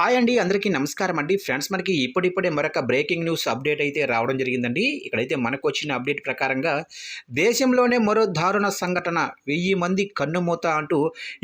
Hi అండి అందరికీ నమస్కారం అండి. ఫ్రెండ్స్ మనకి ఇప్పుడిప్పుడే మరొక బ్రేకింగ్ న్యూస్ అప్డేట్ అయితే రావడం జరిగిందండి. ఇక్కడైతే మనకు వచ్చిన అప్డేట్ ప్రకారంగా దేశంలోనే మరో దారుణ సంఘటన వెయ్యి మంది కన్నుమూత అంటూ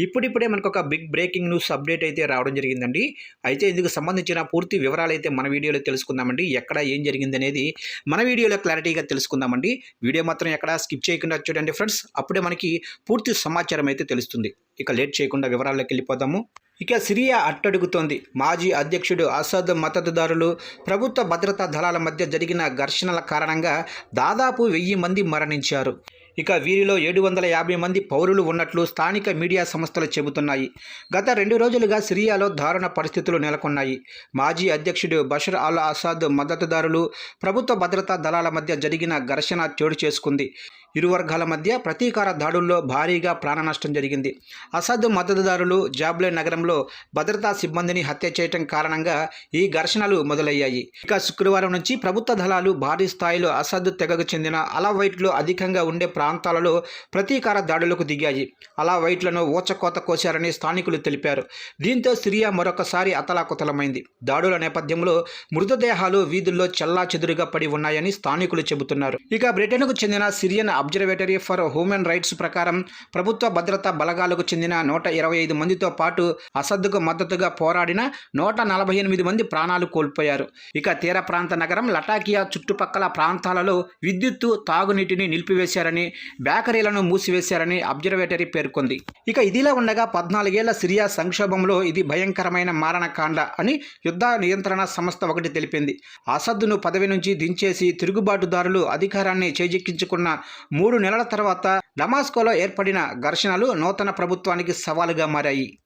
ఇప్పుడిప్పుడే మనకు ఒక బిగ్ బ్రేకింగ్ న్యూస్ అప్డేట్ అయితే రావడం జరిగిందండి. అయితే ఇందుకు సంబంధించిన పూర్తి వివరాలు అయితే మన వీడియోలో తెలుసుకుందామండి. ఎక్కడ ఏం జరిగింది అనేది మన వీడియోలో క్లారిటీగా తెలుసుకుందామండి. వీడియో మాత్రం ఎక్కడ స్కిప్ చేయకుండా చూడండి ఫ్రెండ్స్. అప్పుడే మనకి పూర్తి సమాచారం అయితే తెలుస్తుంది. ఇక లేట్ చేయకుండా వివరాల్లోకి వెళ్ళిపోదాము. ఇక సిరియా అట్టడుగుతోంది. మాజీ అధ్యక్షుడు అసద్ మద్దతుదారులు ప్రభుత్వ భద్రతా దళాల మధ్య జరిగిన ఘర్షణల కారణంగా దాదాపు వెయ్యి మంది మరణించారు. ఇక వీరిలో ఏడు వందల యాభై మంది పౌరులు ఉన్నట్లు స్థానిక మీడియా సంస్థలు చెబుతున్నాయి. గత రెండు రోజులుగా సిరియాలో దారుణ పరిస్థితులు నెలకొన్నాయి. మాజీ అధ్యక్షుడు బషర్ అల్ అసాద్ మద్దతుదారులు ప్రభుత్వ భద్రతా దళాల మధ్య జరిగిన ఘర్షణ చోటు చేసుకుంది. ఇరు వర్గాల మధ్య ప్రతీకార దాడుల్లో భారీగా ప్రాణ నష్టం జరిగింది. అసద్ మద్దతుదారులు జాబ్లే నగరంలో భద్రతా సిబ్బందిని హత్య చేయటం కారణంగా ఈ ఘర్షణలు మొదలయ్యాయి. ఇక శుక్రవారం నుంచి ప్రభుత్వ దళాలు భారీ స్థాయిలో అసద్ తెగకు చెందిన అలవైట్లు అధికంగా ఉండే ప్రాంతాలలో ప్రతీకార దాడులకు దిగాయి. అలవైట్లను ఊచకోత కోశారని స్థానికులు తెలిపారు. దీంతో సిరియా మరొకసారి అతలాకుతలమైంది. దాడుల నేపథ్యంలో మృతదేహాలు వీధుల్లో చెల్లా చెదురుగా పడి ఉన్నాయని స్థానికులు చెబుతున్నారు. ఇక బ్రిటన్కు చెందిన Syrian observatory for human rights ప్రకారం ప్రభుత్వ భద్రతా బలగాలకు చెందిన నూట ఇరవై ఐదు మందితో పాటు అసద్దుకు మద్దతుగా పోరాడిన నూట నలభై ఎనిమిది మంది ప్రాణాలు కోల్పోయారు. ఇక తీర ప్రాంత నగరం లటాకియా చుట్టుపక్కల ప్రాంతాలలో విద్యుత్తు తాగునీటిని నిలిపివేశారని బేకరీలను మూసివేశారని అబ్జర్వేటరీ పేర్కొంది. ఇక ఇదిలా ఉండగా పద్నాలుగేళ్ళ సిరియా సంక్షోభంలో ఇది భయంకరమైన మారణకాండ అని యుద్ధ నియంత్రణ సంస్థ ఒకటి తెలిపింది. అసద్దును పదవి నుంచి దించేసి తిరుగుబాటుదారులు అధికారాన్ని చేజిక్కించుకున్న మూడు నెలల తర్వాత డమాస్కోలో ఏర్పడిన ఘర్షణలు నూతన ప్రభుత్వానికి సవాలుగా మారాయి.